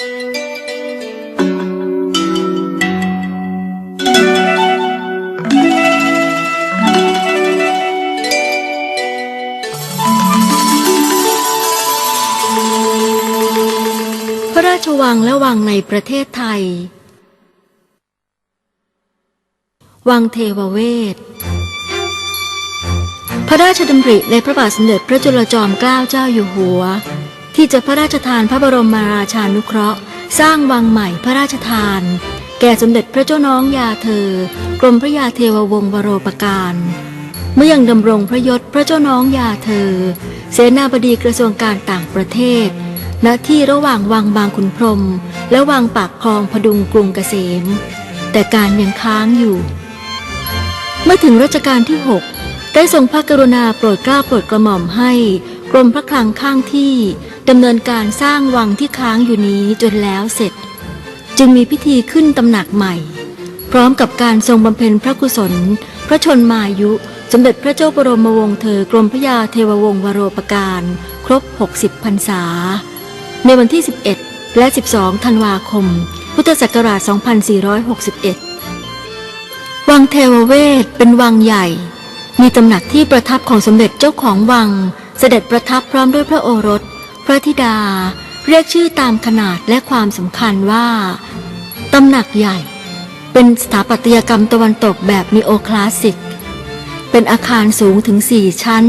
พระราชวังและวังในประเทศไทย วังเทวเวศพระราชดำริในพระบาทสมเด็จพระจุลจอมเกล้าเจ้าอยู่หัว ที่จะพระราชทานพระบรมราชานุเคราะห์ สร้างวังใหม่พระราชทาน แก่สมเด็จพระเจ้าน้องยาเธอ กรมพระยาเทววงศ์วโรปการ เมื่อยังดำรงพระยศพระเจ้าน้องยาเธอ เสนาบดีกระทรวงการต่างประเทศณที่ระหว่างวังบางขุนพรม และวังปากคลองพดุงกรุงเกษม แต่การยังค้างอยู่ เมื่อถึงรัชกาลที่ 6 ได้ทรงพระกรุณาโปรดเกล้าโปรดกระหม่อมให้ กรมพระคลังข้างที่ ดำเนินการสร้างวังที่ค้างอยู่นี้จนแล้วเสร็จ จึงมีพิธีขึ้นตำหนักใหม่ พร้อมกับการทรงบำเพ็ญพระกุศล พระชนมายุ สมเด็จพระเจ้าบรมวงศ์เธอกรมพระยาเทววงศ์วโรปการ ครบ 60พรรษา ในวันที่ 11 และ 12 ธันวาคม พุทธศักราช 2461 วังเทวเวศเป็นวังใหญ่ มีตำหนักที่ประทับของสมเด็จเจ้าของวัง เสด็จประทับพร้อมด้วยพระโอรส ระธิดาเรียกชื่อตามขนาดและความสำคัญว่าตำหนักใหญ่ เป็นสถาปัตยกรรมตะวันตกแบบนีโอคลาสสิก เป็นอาคารสูงถึง4ชั้น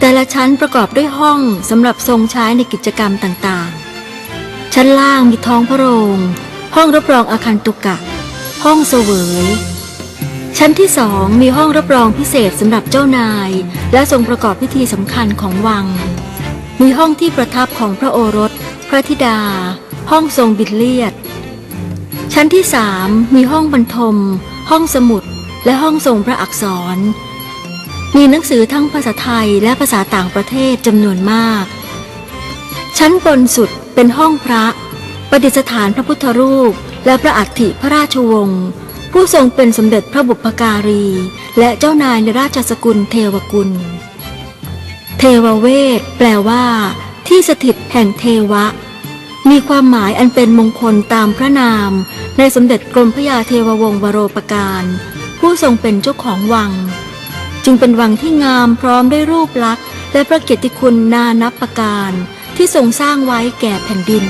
แต่ละชั้นประกอบด้วยห้องสำหรับทรงใช้ในกิจกรรมต่างๆ ชั้นล่างมีท้องพระโรง ห้องรับรองอาคารตุกะ ห้องเสวย ชั้นที่สองมีห้องรับรองพิเศษสำหรับเจ้านาย และทรงประกอบพิธีสำคัญของวัง มีห้องที่ประทับของพระโอรส พระธิดา ห้องทรงบิดเลียด ชั้นที่สามมีห้องบรรทม ห้องสมุด และห้องทรงพระอักษร มีหนังสือทั้งภาษาไทยและภาษาต่างประเทศจำนวนมาก ชั้นบนสุดเป็นห้องพระ ประดิษฐานพระพุทธรูป และพระอัฐิพระราชวงศ์ผู้ทรงเป็นสมเด็จพระบุพการี และเจ้านายในราชสกุลเทวกุล เทวเวศแปลว่า ที่สถิตแห่งเทวะ มีความหมายอันเป็นมงคลตามพระนาม ในสมเด็จกรมพระยาเทววงศ์วโรปการ ผู้ทรงเป็นเจ้าของวัง จึงเป็นวังที่งามพร้อมด้วยรูปลักษณ์และพระเกียรติคุณนานับประการ ที่ทรงสร้างไว้แก่แผ่นดิน